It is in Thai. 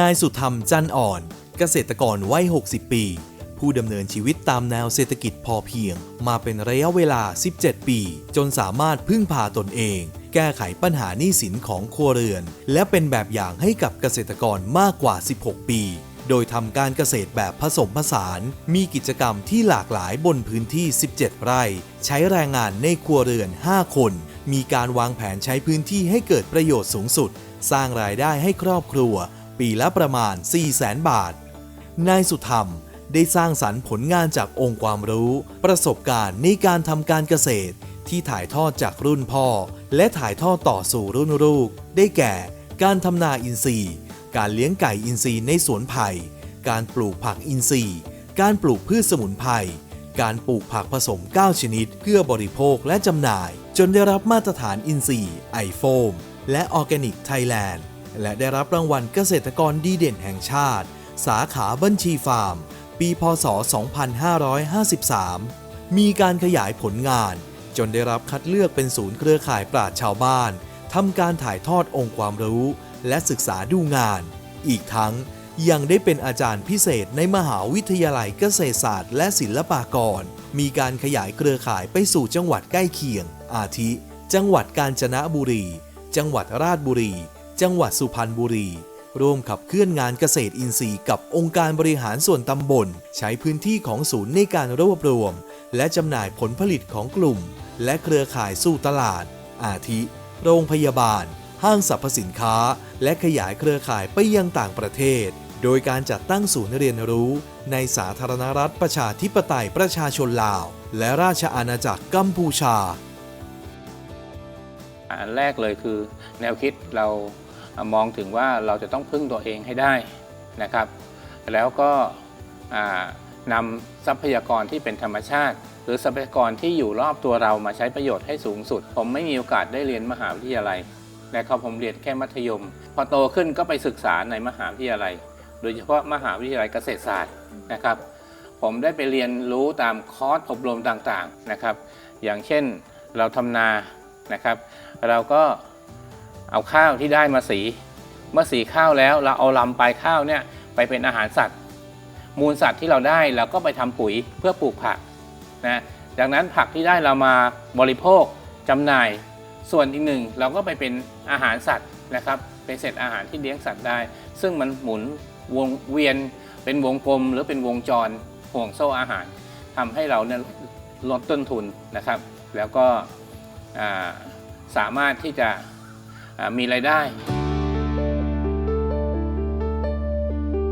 นายสุธรรมจันอ่อน เกษตรกรวัย 60 ปี ผู้ดำเนินชีวิตตามแนวเศรษฐกิจพอเพียง มาเป็นระยะเวลา 17 ปี จนสามารถพึ่งพาตนเอง แก้ไขปัญหาหนี้สินของครัวเรือน และเป็นแบบอย่างให้กับเกษตรกรมากกว่า 16 ปี โดยทำการเกษตรแบบผสมผสาน มีกิจกรรมที่หลากหลายบนพื้นที่ 17 ไร่ ใช้แรงงานในครัวเรือน 5 คน มีการวางแผนใช้พื้นที่ให้เกิดประโยชน์สูงสุด สร้างรายได้ให้ครอบครัว ปีละประมาณ 400,000บาท นายสุธรรมได้สร้างสรรค์ผลงานจากองค์ความรู้ ประสบการณ์ในการทำการเกษตร ที่ถ่ายทอดจากรุ่นพ่อ และถ่ายทอดต่อสู่รุ่นลูก ได้แก่ การทำนาอินทรีย์ การเลี้ยงไก่อินทรีย์ในสวนไผ่ การปลูกผักอินทรีย์ การปลูกพืชสมุนไพร การปลูกผักผสม 9 ชนิด เพื่อบริโภคและจำหน่าย จนได้รับมาตรฐานอินทรีย์ไอโฟมและออร์แกนิกไทยแลนด์ และได้รับรางวัลเกษตรกรดีเด่นแห่งชาติ สาขาบัญชีฟาร์ม ปี พศ 2553 มีการขยายผลงาน จนได้รับคัดเลือกเป็นศูนย์เครือข่ายปราชชาวบ้านทำการถ่ายทอดองค์ความรู้ และศึกษาดูงาน อีกทั้งยังได้เป็นอาจารย์พิเศษในมหาวิทยาลัยเกษตรศาสตร์ และศิลปากร มีการขยายเครือข่ายไปสู่จังหวัดใกล้เคียง อาทิ จังหวัดกาญจนบุรี จังหวัดราชบุรี จังหวัดสุพรรณบุรี ร่วมขับเคลื่อนงานเกษตรอินทรีย์กับองค์การบริหารส่วนตำบล ใช้พื้นที่ของศูนย์ในการรวบรวม และจำหน่ายผลผลิตของกลุ่ม และเครือข่ายสู่ตลาด อาทิ โรงพยาบาล ห้างสรรพสินค้า และขยายเครือข่ายไปยังต่างประเทศ โดยการจัดตั้งศูนย์เรียนรู้ ในสาธารณรัฐประชาธิปไตยประชาชนลาว และราชอาณาจักรกัมพูชา อันแรกเลยคือแนวคิดเรามองถึงว่าเราจะต้องพึ่งตัวเองให้ได้นะครับ แล้วก็นำทรัพยากรที่เป็นธรรมชาติ หรือทรัพยากรที่อยู่รอบตัวเรามาใช้ประโยชน์ให้สูงสุด ผมไม่มีโอกาสได้เรียนมหาวิทยาลัยนะครับผมเรียนแค่มัธยม พอโตขึ้นก็ไปศึกษาในมหาวิทยาลัย โดยเฉพาะมหาวิทยาลัยเกษตรศาสตร์นะครับ ผมได้ไปเรียนรู้ตามคอร์สอบรมต่างๆนะครับ อย่างเช่นเราทำนานะครับ เราก็เอาข้าวที่ได้มาสี เมื่อสีข้าวแล้วเราเอาลำปลายข้าวเนี่ยไปเป็นอาหารสัตว์ มูลสัตว์ที่เราได้เราก็ไปทำปุ๋ยเพื่อปลูกผักนะดังนั้นผักที่ได้เรามาบริโภคจำหน่าย ส่วนอีกหนึ่งเราก็ไปเป็นอาหารสัตว์นะครับเป็นเศษอาหารที่เลี้ยงสัตว์ได้ ซึ่งมันหมุนวงเวียนเป็นวงกลม หรือเป็นวงจรห่วงโซ่อาหารทำให้เราเนี่ยลดต้นทุนนะครับ แล้วก็อ่า สามารถที่จะมีรายได้